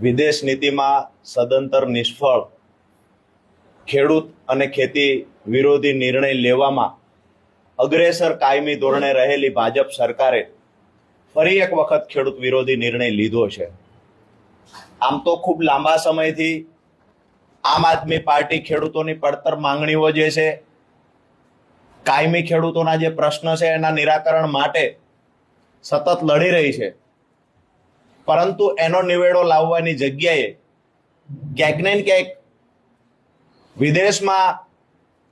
વિદેશ નીતિમાં સદંતર નિષ્ફળ. ખેડૂત અને ખેતી વિરોધી નિર્ણય લેવામાં અગ્રેસર કાયમી ધોરણે રહેલી ભાજપ સરકારે ફરી એક વખત ખેડૂત વિરોધી નિર્ણય લીધો છે. આમ તો ખૂબ લાંબા સમયથી આમ આદમી પાર્ટી ખેડૂતોની પડતર માંગણીઓ જે છે, કાયમી ખેડૂતોના જે પ્રશ્ન છે એના નિરાકરણ માટે સતત લડી રહી છે. પરંતુ એનો નિવેડો લાવવાની જગ્યાએ ક્યાંક ને ક્યાંક વિદેશમાં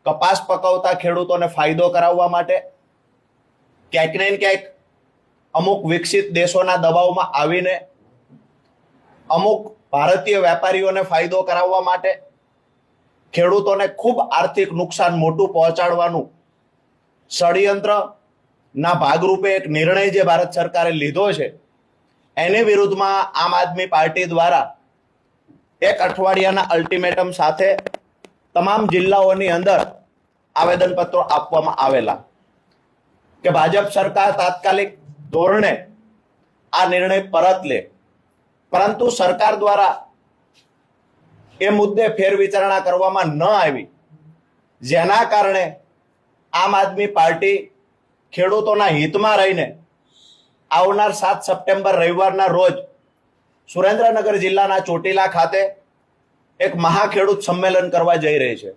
કપાસ પકવતા ખેડૂતોને ફાયદો કરાવવા માટે ક્યાંક ને ક્યાંક અમુક વિકસિત દેશોના દબાવમાં આવીને અમુક ભારતીય વેપારીઓને ફાયદો કરાવવા માટે ખેડૂતોને ખૂબ આર્થિક નુકસાન મોટું પહોંચાડવાનું ષડયંત્ર ના ભાગરૂપે એક નિર્ણય જે ભારત સરકારે લીધો છે એની વિરુદ્ધમાં આમ આદમી પાર્ટી દ્વારા એક અઠવાડિયાના અલ્ટિમેટમ સાથે તમામ જિલ્લાઓની અંદર આવેદનપત્રો આપવામાં આવેલા કે ભાજપ સરકાર તાત્કાલિક ધોરણે આ નિર્ણય પરત લે. પરંતુ સરકાર દ્વારા એ મુદ્દે ફેરવિચારણા કરવામાં ન આવી. જેના કારણે આમ આદમી પાર્ટી ખેડૂતોના હિતમાં રહીને આવનાર સાત સપ્ટેમ્બર રવિવારના રોજ સુરેન્દ્રનગર જિલ્લાના ચોટીલા ખાતે એક મહાખેડૂત સંમેલન કરવા જઈ રહી છે.